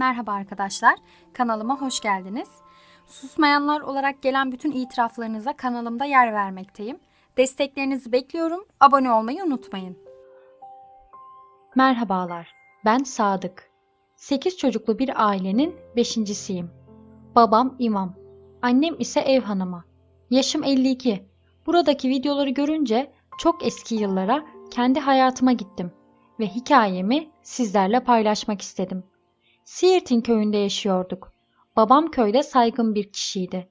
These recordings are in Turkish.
Merhaba arkadaşlar, kanalıma hoş geldiniz. Susmayanlar olarak gelen bütün itiraflarınıza kanalımda yer vermekteyim. Desteklerinizi bekliyorum, abone olmayı unutmayın. Merhabalar, ben Sadık. 8 çocuklu bir ailenin beşincisiyim. Babam imam, annem ise ev hanımı. Yaşım 52. Buradaki videoları görünce çok eski yıllara, kendi hayatıma gittim ve hikayemi sizlerle paylaşmak istedim. Siirt'in köyünde yaşıyorduk. Babam köyde saygın bir kişiydi.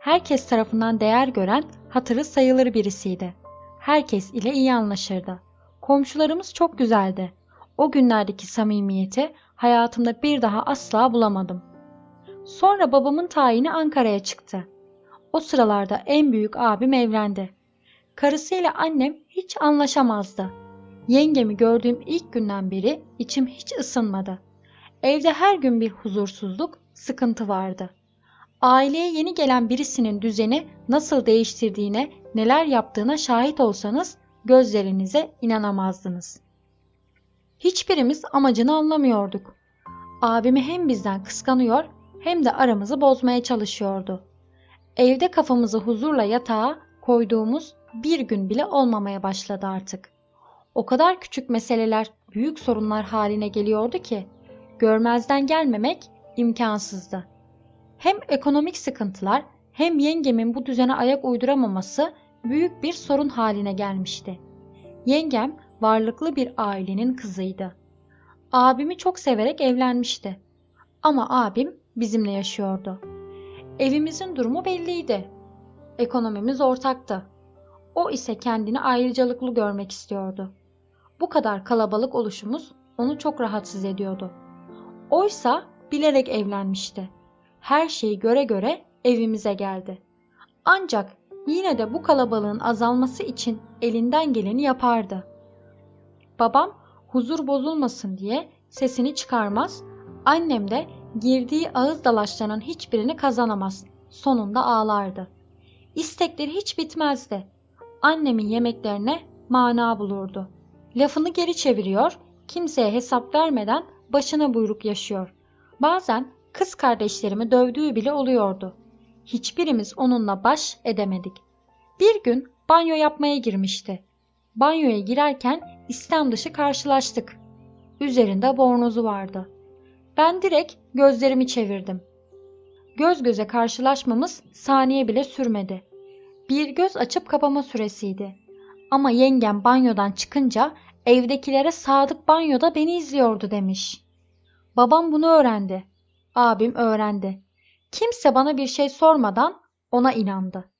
Herkes tarafından değer gören, hatırı sayılır birisiydi. Herkes ile iyi anlaşırdı. Komşularımız çok güzeldi. O günlerdeki samimiyeti hayatımda bir daha asla bulamadım. Sonra babamın tayini Ankara'ya çıktı. O sıralarda en büyük abim evlendi. Karısıyla annem hiç anlaşamazdı. Yengemi gördüğüm ilk günden beri içim hiç ısınmadı. Evde her gün bir huzursuzluk, sıkıntı vardı. Aileye yeni gelen birisinin düzeni nasıl değiştirdiğine, neler yaptığına şahit olsanız gözlerinize inanamazdınız. Hiçbirimiz amacını anlamıyorduk. Abimi hem bizden kıskanıyor hem de aramızı bozmaya çalışıyordu. Evde kafamızı huzurla yatağa koyduğumuz bir gün bile olmamaya başladı artık. O kadar küçük meseleler büyük sorunlar haline geliyordu ki görmezden gelmemek imkansızdı. Hem ekonomik sıkıntılar hem yengemin bu düzene ayak uyduramaması büyük bir sorun haline gelmişti. Yengem varlıklı bir ailenin kızıydı. Abimi çok severek evlenmişti. Ama abim bizimle yaşıyordu. Evimizin durumu belliydi. Ekonomimiz ortaktı. O ise kendini ayrıcalıklı görmek istiyordu. Bu kadar kalabalık oluşumuz onu çok rahatsız ediyordu. Oysa bilerek evlenmişti. Her şeyi göre göre evimize geldi. Ancak yine de bu kalabalığın azalması için elinden geleni yapardı. Babam huzur bozulmasın diye sesini çıkarmaz, annem de girdiği ağız dalaşlarının hiçbirini kazanamaz. Sonunda ağlardı. İstekleri hiç bitmezdi. Annemin yemeklerine mana bulurdu. Lafını geri çeviriyor, kimseye hesap vermeden başına buyruk yaşıyor. Bazen kız kardeşlerimi dövdüğü bile oluyordu. Hiçbirimiz onunla baş edemedik. Bir gün banyo yapmaya girmişti. Banyoya girerken istem dışı karşılaştık. Üzerinde bornozu vardı. Ben direkt gözlerimi çevirdim. Göz göze karşılaşmamız saniye bile sürmedi. Bir göz açıp kapama süresiydi. Ama yengem banyodan çıkınca evdekilere Sadık banyoda beni izliyordu demiş. Babam bunu öğrendi. Abim öğrendi. Kimse bana bir şey sormadan ona inandı.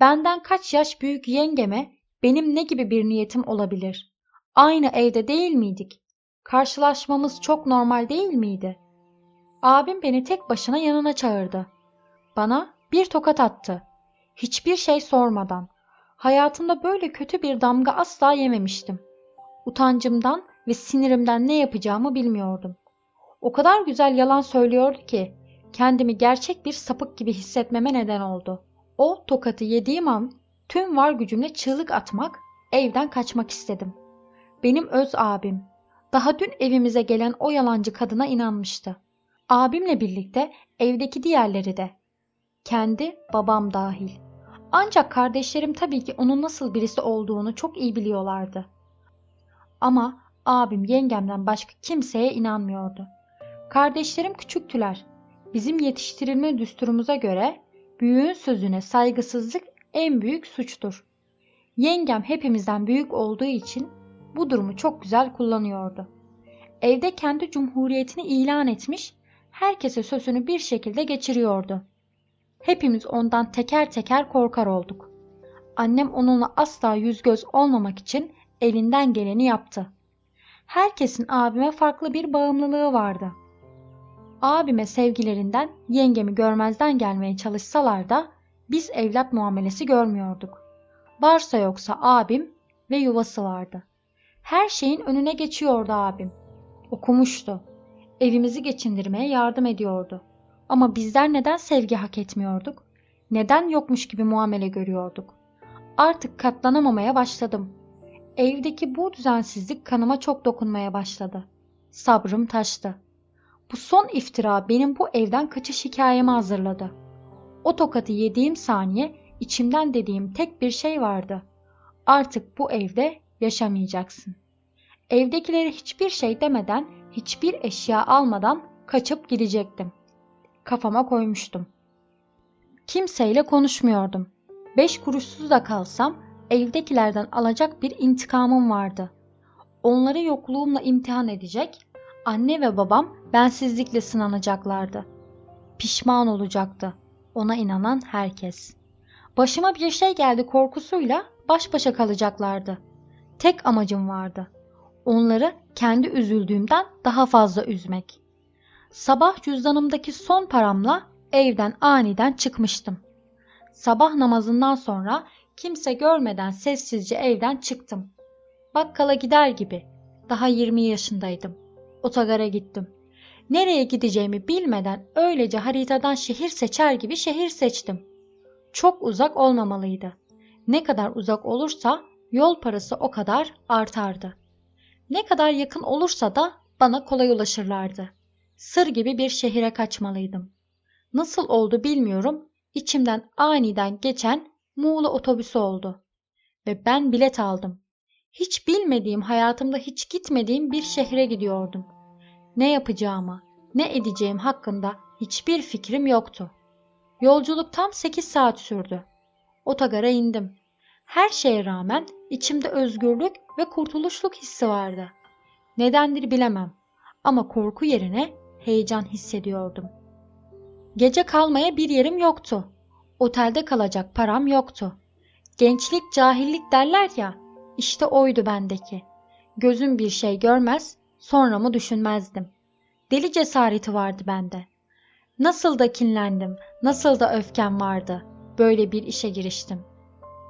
Benden kaç yaş büyük yengeme benim ne gibi bir niyetim olabilir? Aynı evde değil miydik? Karşılaşmamız çok normal değil miydi? Abim beni tek başına yanına çağırdı. Bana bir tokat attı. Hiçbir şey sormadan. Hayatımda böyle kötü bir damga asla yememiştim. Utancımdan ve sinirimden ne yapacağımı bilmiyordum. O kadar güzel yalan söylüyordu ki kendimi gerçek bir sapık gibi hissetmeme neden oldu. O tokatı yediğim an tüm var gücümle çığlık atmak, evden kaçmak istedim. Benim öz abim. Daha dün evimize gelen o yalancı kadına inanmıştı. Abimle birlikte evdeki diğerleri de. Kendi babam dahil. Ancak kardeşlerim tabii ki onun nasıl birisi olduğunu çok iyi biliyorlardı. Ama abim yengemden başka kimseye inanmıyordu. Kardeşlerim küçüktüler. Bizim yetiştirilme düsturumuza göre büyüğün sözüne saygısızlık en büyük suçtur. Yengem hepimizden büyük olduğu için bu durumu çok güzel kullanıyordu. Evde kendi cumhuriyetini ilan etmiş, herkese sözünü bir şekilde geçiriyordu. Hepimiz ondan teker teker korkar olduk. Annem onunla asla yüz göz olmamak için elinden geleni yaptı. Herkesin abime farklı bir bağımlılığı vardı. Abime sevgilerinden yengemi görmezden gelmeye çalışsalar da biz evlat muamelesi görmüyorduk. Varsa yoksa abim ve yuvası vardı. Her şeyin önüne geçiyordu abim. Okumuştu. Evimizi geçindirmeye yardım ediyordu. Ama bizler neden sevgi hak etmiyorduk? Neden yokmuş gibi muamele görüyorduk? Artık katlanamamaya başladım. Evdeki bu düzensizlik kanıma çok dokunmaya başladı. Sabrım taştı. Bu son iftira benim bu evden kaçış hikayemi hazırladı. O tokatı yediğim saniye içimden dediğim tek bir şey vardı. Artık bu evde yaşamayacaksın. Evdekilere hiçbir şey demeden, hiçbir eşya almadan kaçıp gidecektim. Kafama koymuştum. Kimseyle konuşmuyordum. Beş kuruşsuz da kalsam evdekilerden alacak bir intikamım vardı. Onları yokluğumla imtihan edecek, anne ve babam bensizlikle sınanacaklardı. Pişman olacaktı ona inanan herkes. Başıma bir şey geldi korkusuyla baş başa kalacaklardı. Tek amacım vardı. Onları kendi üzüldüğümden daha fazla üzmek. Sabah cüzdanımdaki son paramla evden aniden çıkmıştım. Sabah namazından sonra kimse görmeden sessizce evden çıktım. Bakkala gider gibi. Daha 20 yaşındaydım. Otogara gittim. Nereye gideceğimi bilmeden öylece haritadan şehir seçer gibi şehir seçtim. Çok uzak olmamalıydı. Ne kadar uzak olursa yol parası o kadar artardı. Ne kadar yakın olursa da bana kolay ulaşırlardı. Sır gibi bir şehire kaçmalıydım. Nasıl oldu bilmiyorum. İçimden aniden geçen Muğla otobüsü oldu. Ve ben bilet aldım. Hiç bilmediğim, hayatımda hiç gitmediğim bir şehre gidiyordum. Ne yapacağımı, ne edeceğim hakkında hiçbir fikrim yoktu. Yolculuk tam 8 saat sürdü. Otogara indim. Her şeye rağmen içimde özgürlük ve kurtuluşluk hissi vardı. Nedendir bilemem ama korku yerine heyecan hissediyordum. Gece kalmaya bir yerim yoktu. Otelde kalacak param yoktu. Gençlik cahillik derler ya, işte oydu bendeki. Gözüm bir şey görmez, sonra mı düşünmezdim. Deli cesareti vardı bende. Nasıl da kinlendim, nasıl da öfkem vardı. Böyle bir işe giriştim.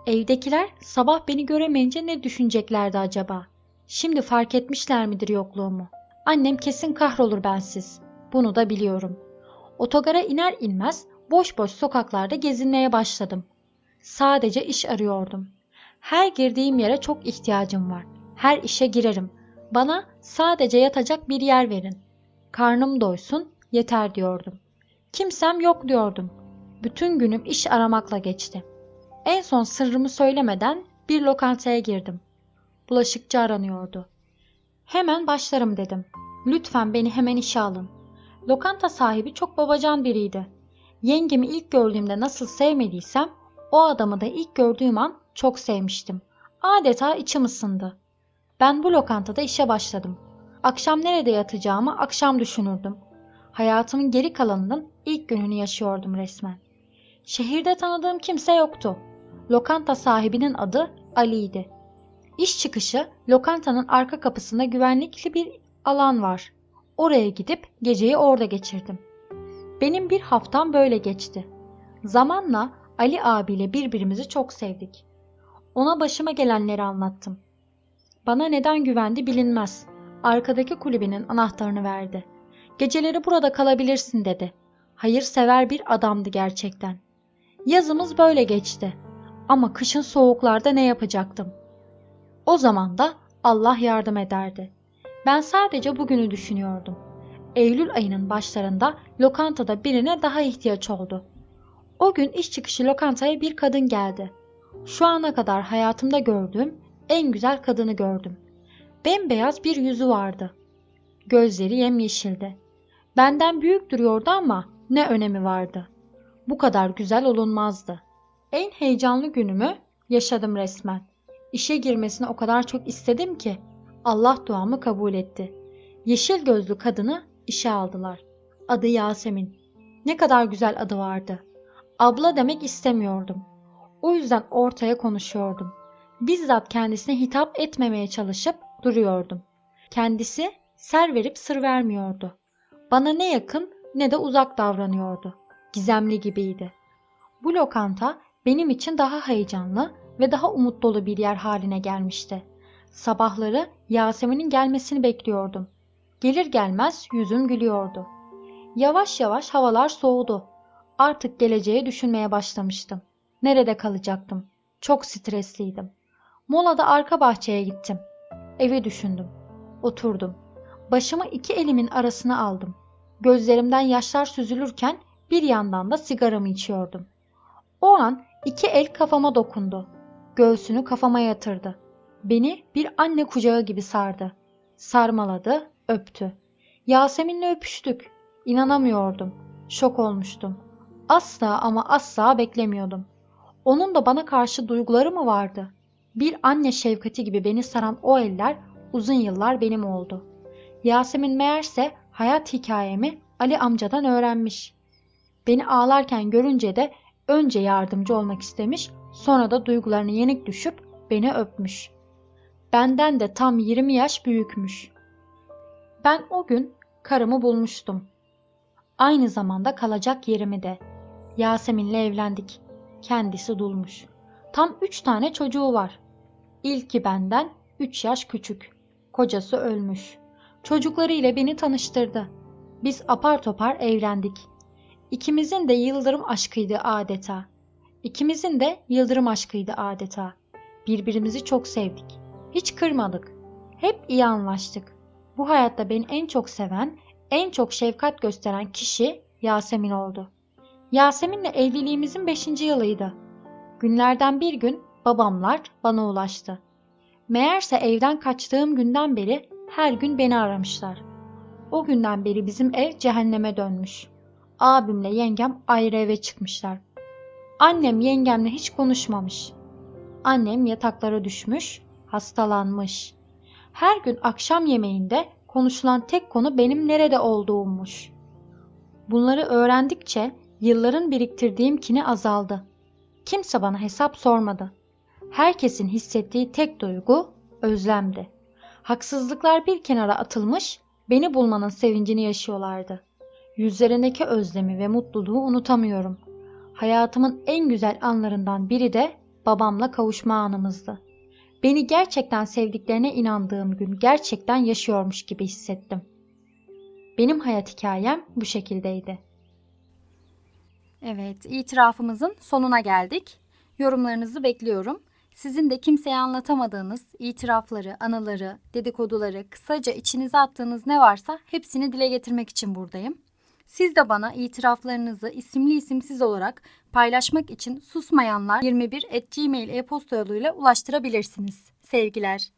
Evdekiler sabah beni göremeyince ne düşüneceklerdi acaba? Şimdi fark etmişler midir yokluğumu? Annem kesin kahrolur bensiz. Bunu da biliyorum. Otogara iner inmez boş boş sokaklarda gezinmeye başladım. Sadece iş arıyordum. Her girdiğim yere çok ihtiyacım var. Her işe girerim. Bana sadece yatacak bir yer verin. Karnım doysun, yeter diyordum. Kimsem yok diyordum. Bütün günüm iş aramakla geçti. En son sırrımı söylemeden bir lokantaya girdim. Bulaşıkçı aranıyordu. Hemen başlarım dedim. Lütfen beni hemen işe alın. Lokanta sahibi çok babacan biriydi. Yengemi ilk gördüğümde nasıl sevmediysem o adamı da ilk gördüğüm an çok sevmiştim. Adeta içim ısındı. Ben bu lokantada işe başladım. Akşam nerede yatacağımı akşam düşünürdüm. Hayatımın geri kalanının ilk gününü yaşıyordum resmen. Şehirde tanıdığım kimse yoktu. Lokanta sahibinin adı Ali'ydi. İş çıkışı lokantanın arka kapısında güvenlikli bir alan var. Oraya gidip geceyi orada geçirdim. Benim bir haftam böyle geçti. Zamanla Ali abiyle birbirimizi çok sevdik. Ona başıma gelenleri anlattım. Bana neden güvendi bilinmez. Arkadaki kulübenin anahtarını verdi. Geceleri burada kalabilirsin dedi. Hayırsever bir adamdı gerçekten. Yazımız böyle geçti. Ama kışın soğuklarda ne yapacaktım? O zaman da Allah yardım ederdi. Ben sadece bugünü düşünüyordum. Eylül ayının başlarında lokantada birine daha ihtiyaç oldu. O gün iş çıkışı lokantaya bir kadın geldi. Şu ana kadar hayatımda gördüğüm en güzel kadını gördüm. Bembeyaz bir yüzü vardı. Gözleri yemyeşildi. Benden büyük duruyordu ama ne önemi vardı. Bu kadar güzel olunmazdı. En heyecanlı günümü yaşadım resmen. İşe girmesini o kadar çok istedim ki Allah duamı kabul etti. Yeşil gözlü kadını işe aldılar. Adı Yasemin. Ne kadar güzel adı vardı. Abla demek istemiyordum. O yüzden ortaya konuşuyordum. Bizzat kendisine hitap etmemeye çalışıp duruyordum. Kendisi ser verip sır vermiyordu. Bana ne yakın ne de uzak davranıyordu. Gizemli gibiydi. Bu lokanta benim için daha heyecanlı ve daha umut dolu bir yer haline gelmişti. Sabahları Yasemin'in gelmesini bekliyordum. Gelir gelmez yüzüm gülüyordu. Yavaş yavaş havalar soğudu. Artık geleceği düşünmeye başlamıştım. Nerede kalacaktım? Çok stresliydim. Molada arka bahçeye gittim. Evi düşündüm. Oturdum. Başımı iki elimin arasına aldım. Gözlerimden yaşlar süzülürken bir yandan da sigaramı içiyordum. O an iki el kafama dokundu. Göğsünü kafama yatırdı. Beni bir anne kucağı gibi sardı. Sarmaladı, öptü. Yasemin'le öpüştük. İnanamıyordum. Şok olmuştum. Asla ama asla beklemiyordum. Onun da bana karşı duyguları mı vardı? Bir anne şefkati gibi beni saran o eller uzun yıllar benim oldu. Yasemin meğerse hayat hikayemi Ali amcadan öğrenmiş. Beni ağlarken görünce de önce yardımcı olmak istemiş, sonra da duygularına yenik düşüp beni öpmüş. Benden de tam 20 yaş büyükmüş. Ben o gün karımı bulmuştum. Aynı zamanda kalacak yerimi de. Yasemin'le evlendik. Kendisi dulmuş. Tam üç tane çocuğu var. İlki benden 3 yaş küçük. Kocası ölmüş. Çocukları ile beni tanıştırdı. Biz apar topar evlendik. İkimizin de yıldırım aşkıydı adeta. İkimizin de yıldırım aşkıydı adeta. Birbirimizi çok sevdik. Hiç kırmadık. Hep iyi anlaştık. Bu hayatta beni en çok seven, en çok şefkat gösteren kişi Yasemin oldu. Yasemin'le evliliğimizin 5. yılıydı. Günlerden bir gün babamlar bana ulaştı. Meğerse evden kaçtığım günden beri her gün beni aramışlar. O günden beri bizim ev cehenneme dönmüş. Abimle yengem ayrı eve çıkmışlar. Annem yengemle hiç konuşmamış. Annem yataklara düşmüş, hastalanmış. Her gün akşam yemeğinde konuşulan tek konu benim nerede olduğummuş. Bunları öğrendikçe yılların biriktirdiğim kini azaldı. Kimse bana hesap sormadı. Herkesin hissettiği tek duygu özlemdi. Haksızlıklar bir kenara atılmış, beni bulmanın sevincini yaşıyorlardı. Yüzlerindeki özlemi ve mutluluğu unutamıyorum. Hayatımın en güzel anlarından biri de babamla kavuşma anımızdı. Beni gerçekten sevdiklerine inandığım gün gerçekten yaşıyormuş gibi hissettim. Benim hayat hikayem bu şekildeydi. Evet, itirafımızın sonuna geldik. Yorumlarınızı bekliyorum. Sizin de kimseye anlatamadığınız itirafları, anıları, dedikoduları, kısaca içinize attığınız ne varsa hepsini dile getirmek için buradayım. Siz de bana itiraflarınızı isimli isimsiz olarak paylaşmak için susmayanlar 21 at e-posta yoluyla ulaştırabilirsiniz. Sevgiler.